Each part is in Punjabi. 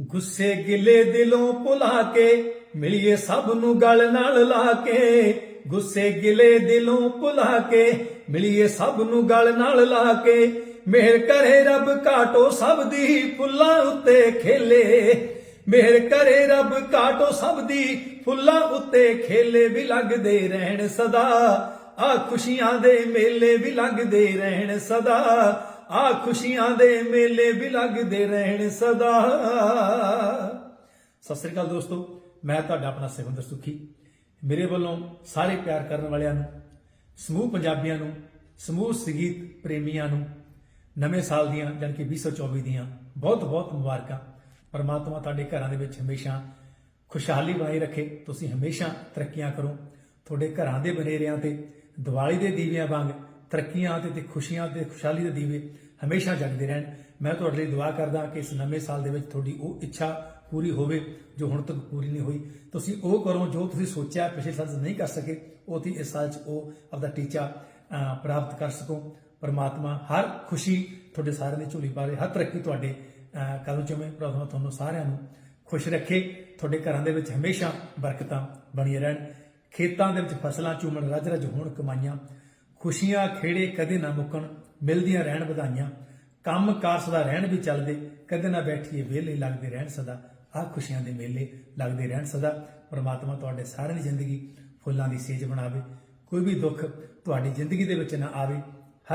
ਗੁੱਸੇ ਗਿਲੇ ਦਿਲੋਂ ਭੁਲਾ ਕੇ ਮਿਲੀਏ ਸਭ ਨੂੰ ਗਲ ਨਾਲ ਲਾ ਕੇ। ਗੁੱਸੇ ਗਿਲੇ ਦਿਲੋਂ ਭੁਲਾ ਕੇ ਮਿਲੀਏ ਸਭ ਨੂੰ ਗਲ ਨਾਲ ਲਾ ਕੇ। ਮਿਹਰ ਕਰੇ ਰੱਬ ਘਾਟੋ ਸਭ ਦੀ ਫੁੱਲਾਂ ਉੱਤੇ ਖੇਲੇ। ਮਿਹਰ ਕਰੇ ਰੱਬ ਘਾਟੋ ਸਭ ਦੀ ਫੁੱਲਾਂ ਉੱਤੇ ਖੇਲੇ ਵੀ ਲੱਗਦੇ ਰਹਿਣ ਸਦਾ। ਆ ਖੁਸ਼ੀਆਂ ਦੇ ਮੇਲੇ ਵੀ ਲੱਗਦੇ ਰਹਿਣ ਸਦਾ। ਆ ਖੁਸ਼ੀਆਂ ਦੇ ਮੇਲੇ ਵੀ ਲੱਗਦੇ ਰਹਿਣ ਸਦਾ। ਸਤਿ ਸ੍ਰੀ ਅਕਾਲ ਦੋਸਤੋ, ਮੈਂ ਤੁਹਾਡਾ ਆਪਣਾ ਸਿਵੰਦਰ ਸੁਖੀ। ਮੇਰੇ ਵੱਲੋਂ ਸਾਰੇ ਪਿਆਰ ਕਰਨ ਵਾਲਿਆਂ ਨੂੰ, ਸਮੂਹ ਪੰਜਾਬੀਆਂ ਨੂੰ, ਸਮੂਹ ਸੰਗੀਤ ਪ੍ਰੇਮੀਆਂ ਨੂੰ, ਨਵੇਂ ਸਾਲ ਦੀਆਂ ਜਾਣੀ ਕਿ 2024 ਦੀਆਂ ਬਹੁਤ ਬਹੁਤ ਮੁਬਾਰਕਾਂ। ਪਰਮਾਤਮਾ ਤੁਹਾਡੇ ਘਰਾਂ ਦੇ ਵਿੱਚ ਹਮੇਸ਼ਾ ਖੁਸ਼ਹਾਲੀ ਬਣਾਈ ਰੱਖੇ। ਤੁਸੀਂ ਹਮੇਸ਼ਾ ਤਰੱਕੀਆਂ ਕਰੋ। ਤੁਹਾਡੇ ਘਰਾਂ ਦੇ ਬਨੇਰਿਆਂ ਤੇ ਦੀਵਾਲੀ ਦੇ ਦੀਵਿਆਂ ਵਾਂਗ ਤਰੱਕੀਆਂ ਤੇ ਤੇ ਖੁਸ਼ੀਆਂ ਤੇ ਖੁਸ਼ਹਾਲੀ ਦੇ ਦੀਵੇ ਹਮੇਸ਼ਾ ਜਗਦੇ ਰਹਿਣ। ਮੈਂ ਤੁਹਾਡੇ ਲਈ ਦੁਆ ਕਰਦਾ ਕਿ ਇਸ ਨਵੇਂ ਸਾਲ ਦੇ ਵਿੱਚ ਤੁਹਾਡੀ ਉਹ ਇੱਛਾ ਪੂਰੀ ਹੋਵੇ ਜੋ ਹੁਣ ਤੱਕ ਪੂਰੀ ਨਹੀਂ ਹੋਈ। ਤੁਸੀਂ ਉਹ ਕਰੋ ਜੋ ਤੁਸੀਂ ਸੋਚਿਆ ਪਿਛਲੇ ਸਾਲ 'ਚ ਨਹੀਂ ਕਰ ਸਕੇ, ਉਹ ਤੁਸੀਂ ਇਸ ਸਾਲ 'ਚ ਉਹ ਆਪਦਾ ਟੀਚਾ ਪ੍ਰਾਪਤ ਕਰ ਸਕੋ। ਪਰਮਾਤਮਾ ਹਰ ਖੁਸ਼ੀ ਤੁਹਾਡੇ ਸਾਰਿਆਂ ਦੀ ਝੋਲੀ ਪਾਵੇ ਹਰ ਤਰੱਕੀ ਤੁਹਾਡੇ ਕਦੋਂ ਕਦਮ ਚੁਮੇ। ਪ੍ਰਭੂ ਤੁਹਾਨੂੰ ਸਾਰਿਆਂ ਨੂੰ ਖੁਸ਼ ਰੱਖੇ। ਤੁਹਾਡੇ ਘਰਾਂ ਦੇ ਵਿੱਚ ਹਮੇਸ਼ਾ ਬਰਕਤਾਂ ਬਣੀਆਂ ਰਹਿਣ। ਖੇਤਾਂ ਦੇ ਵਿੱਚ ਫਸਲਾਂ ਚੂਮਣ ਰੱਜ ਰੱਜ ਹੋਣ, ਕਮਾਈਆਂ ਖੁਸ਼ੀਆਂ ਖੇੜੇ ਕਦੇ ਨਾ ਮੁੱਕਣ, ਮਿਲਦੀਆਂ ਰਹਿਣ ਵਧਾਈਆਂ। ਕੰਮ ਕਾਰ ਸਦਾ ਰਹਿਣ ਵੀ ਚੱਲਦੇ, ਕਦੇ ਨਾ ਬੈਠੀਏ ਵਿਹਲੇ ਲੱਗਦੇ ਰਹਿਣ ਸਦਾ। ਆਹ ਖੁਸ਼ੀਆਂ ਦੇ ਮੇਲੇ ਲੱਗਦੇ ਰਹਿਣ ਸਦਾ। ਪ੍ਰਮਾਤਮਾ ਤੁਹਾਡੇ ਸਾਰਿਆਂ ਦੀ ਜ਼ਿੰਦਗੀ ਫੁੱਲਾਂ ਦੀ ਸੇਜ ਬਣਾਵੇ। ਕੋਈ ਵੀ ਦੁੱਖ ਤੁਹਾਡੀ ਜ਼ਿੰਦਗੀ ਦੇ ਵਿੱਚ ਨਾ ਆਵੇ।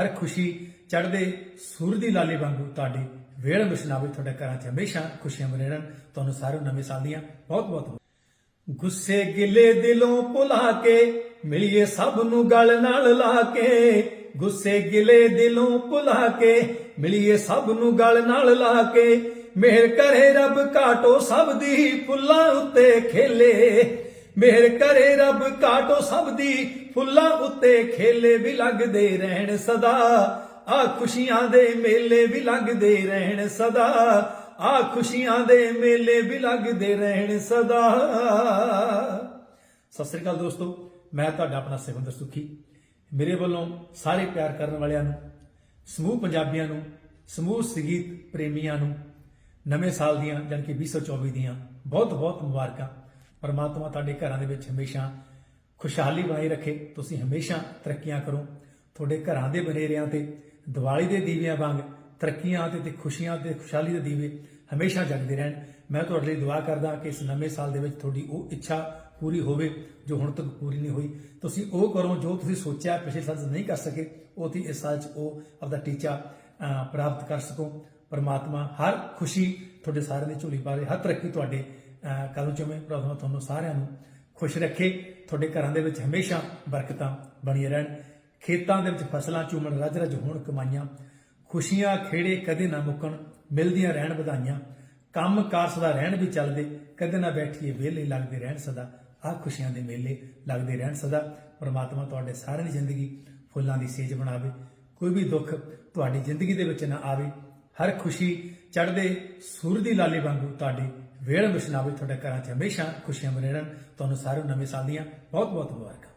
ਹਰ ਖੁਸ਼ੀ ਚੜ੍ਹਦੇ ਸੂਰ ਦੀ ਲਾਲੀ ਵਾਂਗੂ ਤੁਹਾਡੇ ਵੇੜ ਮਿਸ਼ਨਾਵੇ। ਤੁਹਾਡੇ ਘਰਾਂ 'ਚ ਹਮੇਸ਼ਾ ਖੁਸ਼ੀਆਂ ਬਣੇ ਰਹਿਣ। ਤੁਹਾਨੂੰ ਸਾਰਿਆਂ ਨੂੰ ਨਵੇਂ ਸਾਲ ਦੀਆਂ ਬਹੁਤ ਬਹੁਤ ਗੁੱਸੇ ਗਿਲੇ ਦਿਲੋਂ ਭੁਲਾ ਕੇ ਮਿਲੀਏ ਸਭ ਨੂੰ ਗਲ ਨਾਲ ਲਾ ਕੇ, ਗੁੱਸੇ ਗਿਲੇ ਦਿਲੋਂ ਭੁਲਾ ਕੇ, ਮਿਲੀਏ ਸਭ ਨੂੰ ਗਲ ਨਾਲ ਲਾ ਕੇ, ਮਿਹਰ ਕਰੇ ਰੱਬ ਘਾਟੋ ਸਭ ਦੀ ਫੁੱਲਾਂ ਉੱਤੇ ਖੇਲੇ, ਮਿਹਰ ਕਰੇ ਰੱਬ ਘਾਟੋ ਸਭ ਦੀ ਫੁੱਲਾਂ ਉੱਤੇ ਖੇਲੇ ਵੀ ਲੱਗਦੇ ਰਹਿਣ ਸਦਾ, ਆ ਖੁਸ਼ੀਆਂ ਦੇ ਮੇਲੇ ਵੀ ਲੱਗਦੇ ਰਹਿਣ ਸਦਾ, ਆ ਖੁਸ਼ੀਆਂ ਦੇ ਮੇਲੇ ਵੀ ਲੱਗਦੇ ਰਹਿਣ ਸਦਾ। ਸਤਿ ਸ੍ਰੀ ਅਕਾਲ ਦੋਸਤੋ ਮੈਂ ਤੁਹਾਡਾ ਆਪਣਾ ਸਿਵੰਦਰ ਸੁਖੀ। ਮੇਰੇ ਵੱਲੋਂ ਸਾਰੇ ਪਿਆਰ ਕਰਨ ਵਾਲਿਆਂ ਨੂੰ, ਸਮੂਹ ਪੰਜਾਬੀਆਂ ਨੂੰ, ਸਮੂਹ ਸੰਗੀਤ ਪ੍ਰੇਮੀਆਂ ਨੂੰ, ਨਵੇਂ ਸਾਲ ਦੀਆਂ ਜਾਣੀ ਕਿ 2024 ਦੀਆਂ ਬਹੁਤ ਬਹੁਤ ਮੁਬਾਰਕਾਂ। ਪਰਮਾਤਮਾ ਤੁਹਾਡੇ ਘਰਾਂ ਦੇ ਵਿੱਚ ਹਮੇਸ਼ਾ ਖੁਸ਼ਹਾਲੀ ਬਣਾਈ ਰੱਖੇ। ਤੁਸੀਂ ਹਮੇਸ਼ਾ ਤਰੱਕੀਆਂ ਕਰੋ। ਤੁਹਾਡੇ ਘਰਾਂ ਦੇ ਬਨੇਰਿਆਂ ਤੇ, ਦੀਵਾਲੀ ਦੇ ਦੀਵਿਆਂ ਵਾਂਗ ਤਰੱਕੀਆਂ ਤੇ ਤੇ ਖੁਸ਼ੀਆਂ ਤੇ ਖੁਸ਼ਹਾਲੀ ਦੇ ਦੀਵੇ ਹਮੇਸ਼ਾ ਜਗਦੇ ਰਹਿਣ। ਮੈਂ ਤੁਹਾਡੇ ਲਈ ਦੁਆ ਕਰਦਾ ਕਿ ਇਸ ਨਵੇਂ ਸਾਲ ਦੇ ਵਿੱਚ ਤੁਹਾਡੀ ਉਹ ਇੱਛਾ ਪੂਰੀ ਹੋਵੇ ਜੋ ਹੁਣ ਤੱਕ ਪੂਰੀ ਨਹੀਂ ਹੋਈ। ਤੁਸੀਂ ਉਹ ਕਰੋ ਜੋ ਤੁਸੀਂ ਸੋਚਿਆ ਪਿਛਲੇ ਸਾਲ 'ਚ ਨਹੀਂ ਕਰ ਸਕੇ ਉਹ ਤੁਸੀਂ ਇਸ ਸਾਲ 'ਚ ਉਹ ਆਪਦਾ ਟੀਚਾ ਪ੍ਰਾਪਤ ਕਰ ਸਕੋ। ਪਰਮਾਤਮਾ ਹਰ ਖੁਸ਼ੀ ਤੁਹਾਡੇ ਸਾਰਿਆਂ ਦੀ ਝੋਲੀ ਪਾਵੇ ਹਰ ਤਰੱਕੀ ਤੁਹਾਡੇ ਅਹ, ਕਦਮ ਚੁਮੇ ਪ੍ਰਭੂ ਤੁਹਾਨੂੰ ਸਾਰਿਆਂ ਨੂੰ ਖੁਸ਼ ਰੱਖੇ। ਤੁਹਾਡੇ ਘਰਾਂ ਦੇ ਵਿੱਚ ਹਮੇਸ਼ਾ ਬਰਕਤਾਂ ਬਣੀਆਂ ਰਹਿਣ। ਖੇਤਾਂ ਦੇ ਵਿੱਚ ਫਸਲਾਂ ਚੂਮਣ ਰੱਜ ਰੱਜ ਹੋਣ ਕਮਾਈਆਂ। ਖੁਸ਼ੀਆਂ ਖੇੜੇ ਕਦੇ ਨਾ ਮੁੱਕਣ ਮਿਲਦੀਆਂ ਰਹਿਣ ਵਧਾਈਆਂ। ਕੰਮ ਕਾਰ ਸਦਾ ਰਹਿਣ ਵੀ ਚੱਲਦੇ ਕਦੇ ਨਾ ਬੈਠੀਏ ਵਿਹਲੇ ਲੱਗਦੇ ਰਹਿਣ ਸਦਾ। ਆਹ ਖੁਸ਼ੀਆਂ ਦੇ ਮੇਲੇ ਲੱਗਦੇ ਰਹਿਣ। ਸਦਾ ਪਰਮਾਤਮਾ ਤੁਹਾਡੇ ਸਾਰਿਆਂ ਦੀ ਜ਼ਿੰਦਗੀ ਫੁੱਲਾਂ ਦੀ ਸੇਜ ਬਣਾਵੇ। ਕੋਈ ਵੀ ਦੁੱਖ ਤੁਹਾਡੀ ਜ਼ਿੰਦਗੀ ਦੇ ਵਿੱਚ ਨਾ ਆਵੇ। ਹਰ ਖੁਸ਼ੀ ਚੜ੍ਹਦੇ ਸੂਰਜ ਦੀ ਲਾਲੀ ਵਾਂਗੂ ਤੁਹਾਡੇ ਵੇੜ ਮਿਸ਼ਨਾਵੇ ਤੁਹਾਡੇ ਘਰਾਂ 'ਚ ਹਮੇਸ਼ਾ ਖੁਸ਼ੀਆਂ ਬਣੇ ਰਹਿਣ। ਤੁਹਾਨੂੰ ਸਾਰਿਆਂ ਨੂੰ ਨਵੇਂ ਸਾਲ ਦੀਆਂ ਬਹੁਤ ਬਹੁਤ ਮੁਬਾਰਕਾਂ।